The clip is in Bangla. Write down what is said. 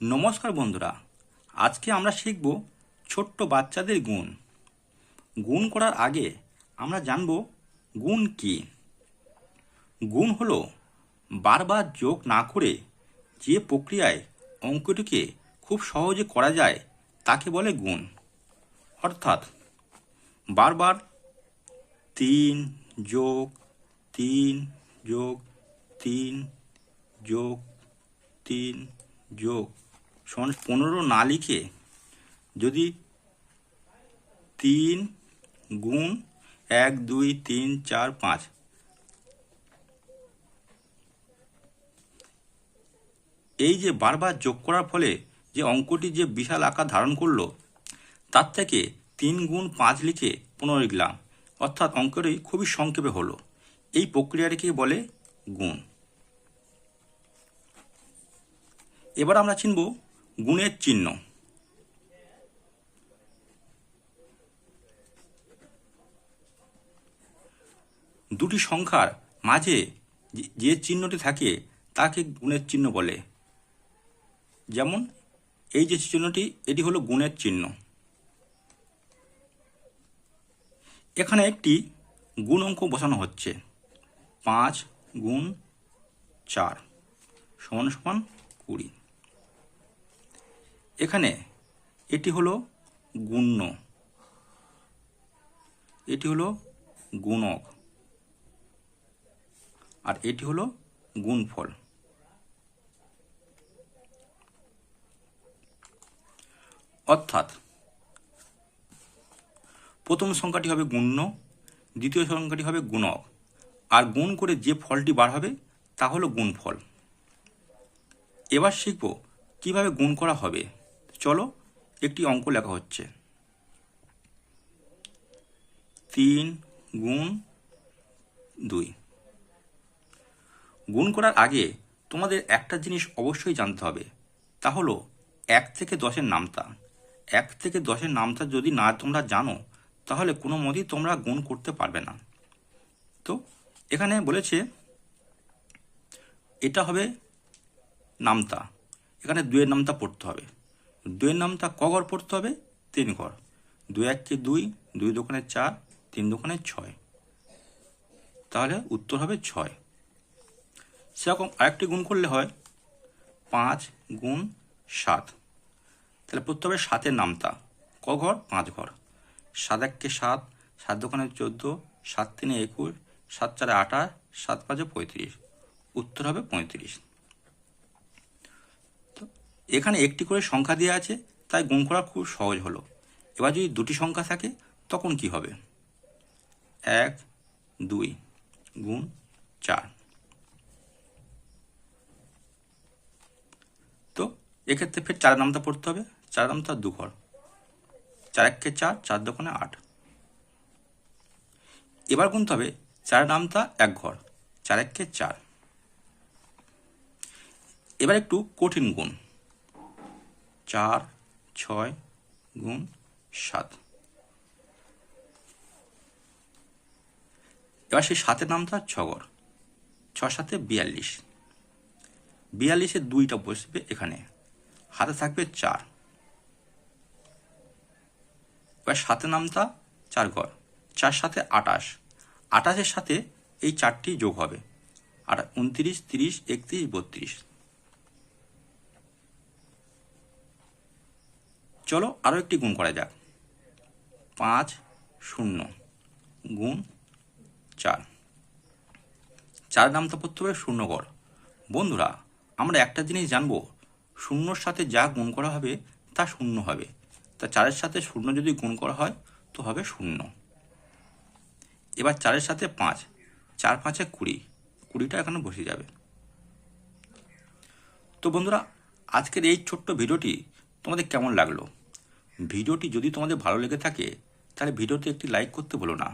নমস্কার বন্ধুরা, আজকে আমরা শিখব ছোট্ট বাচ্চাদের গুণ। গুণ করার আগে আমরা জানব গুণ কি। গুণ হলো বারবার যোগ না করে যে প্রক্রিয়ায় অঙ্কটিকে খুব সহজে করা যায় তাকে বলে গুণ। অর্থাৎ বারবার তিন যোগ তিন যোগ তিন যোগ তিন যোগ পনেরো না লিখে যদি তিন গুণ এক, দুই, তিন, চার, পাঁচ। এই যে বারবার যোগ করার ফলে যে অঙ্কটি যে বিশাল আকার ধারণ করল, তার থেকে তিন গুণ পাঁচ লিখে পনেরো লিখলাম। অর্থাৎ অঙ্কটি খুবই সংক্ষেপে হলো। এই প্রক্রিয়াটিকে বলে গুণ। এবার আমরা চিনব গুণের চিহ্ন। দুটি সংখ্যার মাঝে যে- চিহ্নটি থাকে, তাকে গুণের চিহ্ন বলে। যেমন, এই যে চিহ্নটি, এটি হলো গুণের চিহ্ন। এখানে একটি গুণ অঙ্ক বসানো হচ্ছে। পাঁচ গুণ চার সমান সমান কুড়ি। এখানে এটি হলো গুণ্য। এটি হলো গুণক। আর এটি হলো গুণফল। অর্থাৎ প্রথম সংখ্যাটি হবে গুণ্য, দ্বিতীয় সংখ্যাটি হবে গুণক। আর গুণ করে যে ফলটি বার হবে, তা হলো গুণফল। এবার শিখব কীভাবে গুণ করা হবে। চলো, একটি অঙ্ক লেখা হচ্ছে। তিন গুণ দুই। গুণ করার আগে তোমাদের একটা জিনিস অবশ্যই জানতে হবে, তা হলো এক থেকে দশের নামতা। এক থেকে দশের নামতা যদি না তোমরা জানো, তাহলে কোনো মতেই তোমরা গুণ করতে পারবে না। তো, এখানে বলেছে এটা হবে নামতা। এখানে দুয়ের নামতা পড়তে হবে। দুয়ের নামটা ক ঘর পড়তে হবে? তিন ঘর। দুই এককে দুই দুই দোকানে চার, তিন দোকানে ছয়। তাহলে উত্তর হবে ছয়। সেরকম আরেকটি গুণ করলে হয় পাঁচ গুণ সাত। তাহলে পড়তে হবে সাতের নামতা ক ঘর? পাঁচ ঘর। সাত এককে সাত সাত দোকানে চোদ্দ, সাত তিনে একুশ, সাত চারে আঠাশ, সাত পাঁচে পঁয়ত্রিশ। উত্তর হবে পঁয়ত্রিশ। এখানে একটি করে সংখ্যা দেওয়া আছে, তাই গুণ করা খুব সহজ হলো। এবার যদি দুটি সংখ্যা থাকে, তখন কি হবে? এক, দুই, গুণ চার। তো এক্ষেত্রে ফের চার নামটা পড়তে হবে। চার নামটা দু ঘর চার এককে চার চার দোকানে আট। এবার গুনতে হবে চার নামটা এক ঘর, চার এককে চার। এবার একটু কঠিন গুণ। চার, ছয় গুণ সাত। এবার সেই সাতের নামটা ছগর। ছ সাতে বিয়াল্লিশ। বিয়াল্লিশের দুইটা বসবে এখানে। হাতে থাকবে চার। এবার সাথে নামতা চার ঘর চার সাথে আটাশ। আটাশের সাথে এই চারটি যোগ হবে। আর উনত্রিশ, তিরিশ, একত্রিশ, বত্রিশ। চলো আরও একটি গুণ করা যাক। পাঁচ শূন্য। গুণ চার। চার নামতা পড়তে হবে শূন্য ঘর বন্ধুরা, আমরা একটা জিনিস জানব, শূন্যর সাথে যা গুণ করা হবে তা শূন্য হবে। তা চারের সাথে শূন্য যদি গুণ করা হয়, তো হবে শূন্য। এবার চারের সাথে পাঁচ। চার পাঁচে কুড়ি। কুড়িটা এখানে বসে যাবে। তো বন্ধুরা, আজকের এই ছোট্ট ভিডিওটি তোমাদের কেমন লাগল? ভিডিওটি যদি তোমাদের ভালো লেগে থাকে তাহলে ভিডিওতে একটি লাইক করতে বলো না।